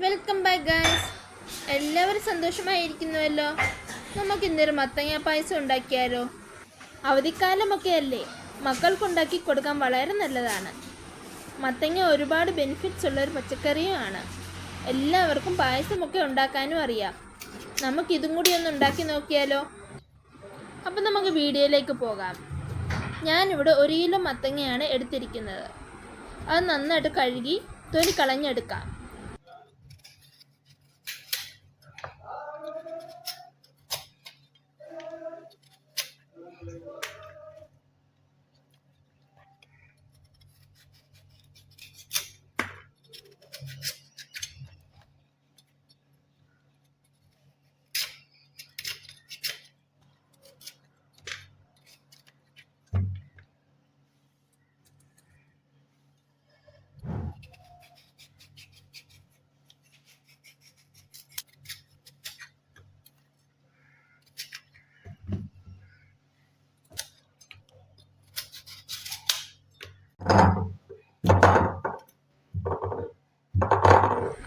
Welcome back guys എല്ലാവരും സന്തോഷമായിരിക്കുന്നുവല്ലോ നമുക്ക് ഇന്നൊരു മത്തങ്ങ പായസം ഉണ്ടാക്കിയാലോ? അവധിക്കാലമൊക്കെ അല്ലേ? മക്കൾക്കുണ്ടാക്കി കൊടുക്കാൻ വളരെ നല്ലതാണ്. മത്തങ്ങ ഒരുപാട് ബെനിഫിറ്റ്സ് ഉള്ള ഒരു പച്ചക്കറിയുമാണ്. എല്ലാവർക്കും പായസമൊക്കെ ഉണ്ടാക്കാനും അറിയാം. നമുക്കിതും കൂടി ഒന്ന് ഉണ്ടാക്കി നോക്കിയാലോ? അപ്പം നമുക്ക് വീഡിയോയിലേക്ക് പോകാം. ഞാനിവിടെ ഒരു കിലോ മത്തങ്ങയാണ് എടുത്തിരിക്കുന്നത്. അത് നന്നായിട്ട് കഴുകി തൊലി കളഞ്ഞെടുക്കാം.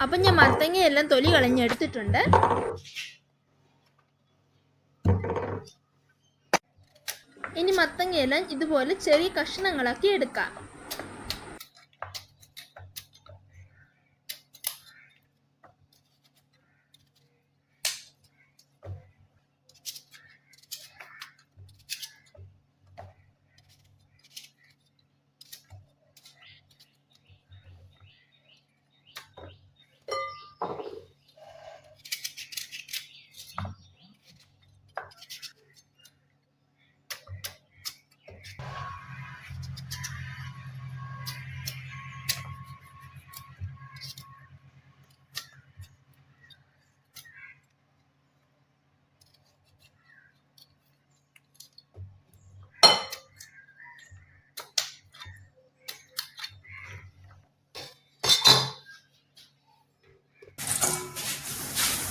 അപ്പം ഞാൻ മത്തങ്ങയെല്ലാം തൊലി കളഞ്ഞെടുത്തിട്ടുണ്ട്. ഇനി മത്തങ്ങയെല്ലാം ഇതുപോലെ ചെറിയ കഷ്ണങ്ങളാക്കി എടുക്കാം.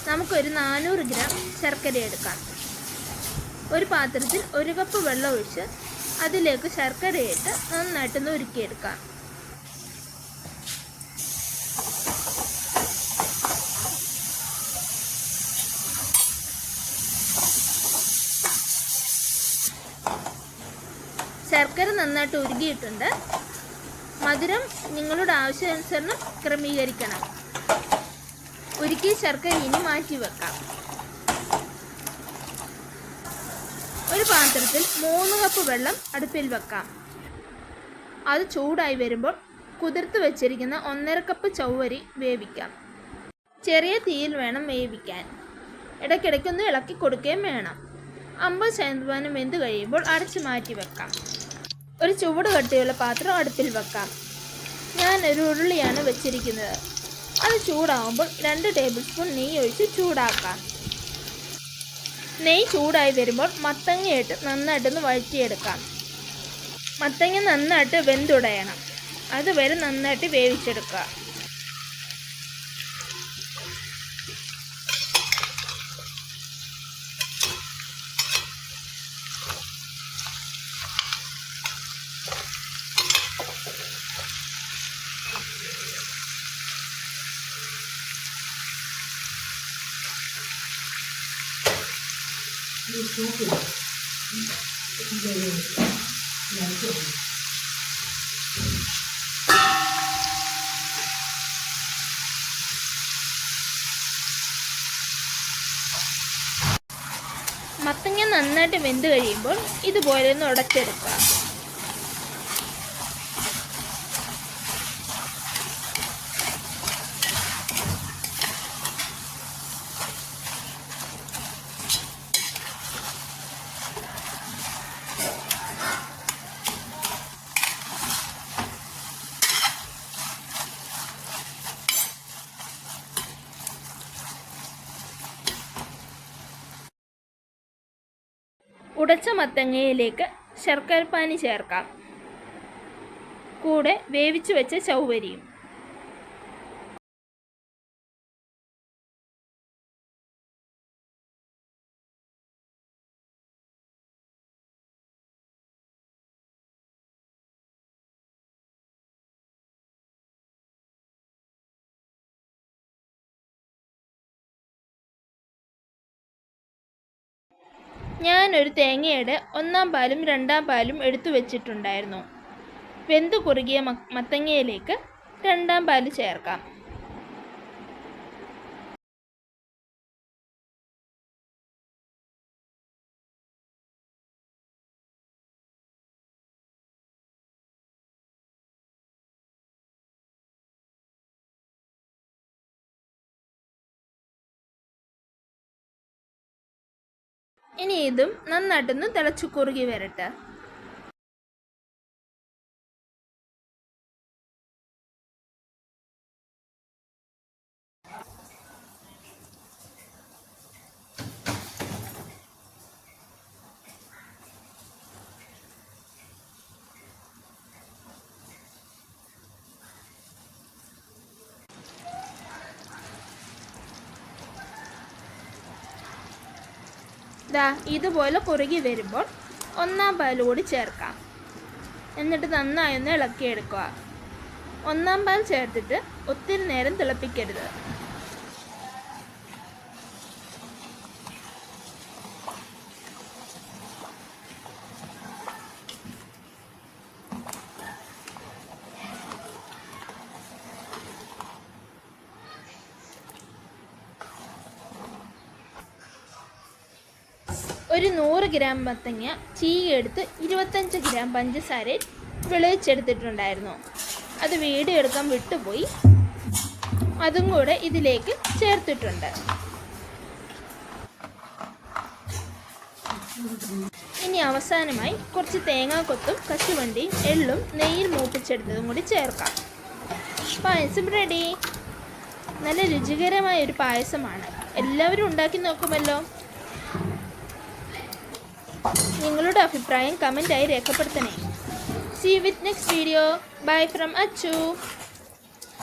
നമുക്കൊരു നാനൂറ് ഗ്രാം ശർക്കര എടുക്കാം. ഒരു പാത്രത്തിൽ ഒരു കപ്പ് വെള്ളം ഒഴിച്ച് അതിലേക്ക് ശർക്കരയിട്ട് നന്നായിട്ടൊന്ന് ഉരുക്കിയെടുക്കാം ശർക്കര നന്നായിട്ട് ഉരുകിയിട്ടുണ്ട്. മധുരം നിങ്ങളുടെ ആവശ്യാനുസരണം ക്രമീകരിക്കണം. ഉരുക്കിയ ശർക്കര ഇനി മാറ്റി വെക്കാം. ഒരു പാത്രത്തിൽ മൂന്ന് കപ്പ് വെള്ളം അടുപ്പിൽ വെക്കാം. അത് ചൂടായി വരുമ്പോൾ കുതിർത്ത് വെച്ചിരിക്കുന്ന ഒന്നര കപ്പ് ചൗവരി വേവിക്കാം. ചെറിയ തീയിൽ വേണം വേവിക്കാൻ. ഇടയ്ക്കിടയ്ക്കൊന്ന് ഇളക്കി കൊടുക്കുകയും വേണം. അമ്പത് ശതമാനം വെന്ത് കഴിയുമ്പോൾ അടച്ചു മാറ്റി വെക്കാം. ഒരു ചുവട് കട്ടിയുള്ള പാത്രം അടുപ്പിൽ വെക്കാം. ഞാൻ ഒരു ഉരുളിയാണ് വെച്ചിരിക്കുന്നത്. അത് ചൂടാവുമ്പോൾ രണ്ട് ടേബിൾ സ്പൂൺ നെയ്യ് ഒഴിച്ച് ചൂടാക്കാം. നെയ്യ് ചൂടായി വരുമ്പോൾ മത്തങ്ങയിട്ട് നന്നായിട്ടൊന്ന് വഴറ്റിയെടുക്കാം. മത്തങ്ങ നന്നായിട്ട് വെന്തുടയണം. അതുവരെ നന്നായിട്ട് വേവിച്ചെടുക്കുക. മത്തങ്ങ നന്നായിട്ട് വെന്ത് കഴിയുമ്പോൾ ഇതുപോലെ ഒന്ന് ഉടച്ചെടുക്കുക ഉടച്ച മത്തങ്ങയിലേക്ക് ശർക്കരപ്പാനി ചേർക്കാം. കൂടെ വേവിച്ചു വെച്ച ചൗവരിയും. ഞാനൊരു തേങ്ങയുടെ ഒന്നാം പാലും രണ്ടാം പാലും എടുത്തു വെച്ചിട്ടുണ്ടായിരുന്നു. വെന്തു കുറുകിയ മത്തങ്ങയിലേക്ക് രണ്ടാം പാൽ ചേർക്കാം. ഇനി ഇതും നന്നായിട്ടൊന്ന് തിളച്ചു കുറുകി വരട്ടെ. ദാ ഇതുപോലെ കുറുകി വരുമ്പോൾ ഒന്നാം പാൽ കൂടി ചേർക്കാം. എന്നിട്ട് നന്നായി ഒന്ന് ഇളക്കിയെടുക്കുക. ഒന്നാം പാൽ ചേർത്തിട്ട് ഒത്തിരി നേരം തിളപ്പിക്കരുത്. ഒരു നൂറ് ഗ്രാം മത്തങ്ങ ചീയെടുത്ത് ഇരുപത്തഞ്ച് ഗ്രാം പഞ്ചസാരയിൽ വിളയിച്ചെടുത്തിട്ടുണ്ടായിരുന്നു അത് വീഡിയോ എടുക്കാൻ വിട്ടുപോയി. അതും കൂടെ ഇതിലേക്ക് ചേർത്തിട്ടുണ്ട്. ഇനി അവസാനമായി കുറച്ച് തേങ്ങാക്കൊത്തും കശുവണ്ടിയും എള്ളും നെയ്യിൽ മൂപ്പിച്ചെടുത്തതും കൂടി ചേർക്കാം. പായസം റെഡി നല്ല രുചികരമായ ഒരു പായസമാണ്. എല്ലാവരും ഉണ്ടാക്കി നോക്കുമല്ലോ. നിങ്ങളുടെ അഭിപ്രായം കമന്റായി രേഖപ്പെടുത്തണേ. See with next video bye from Achu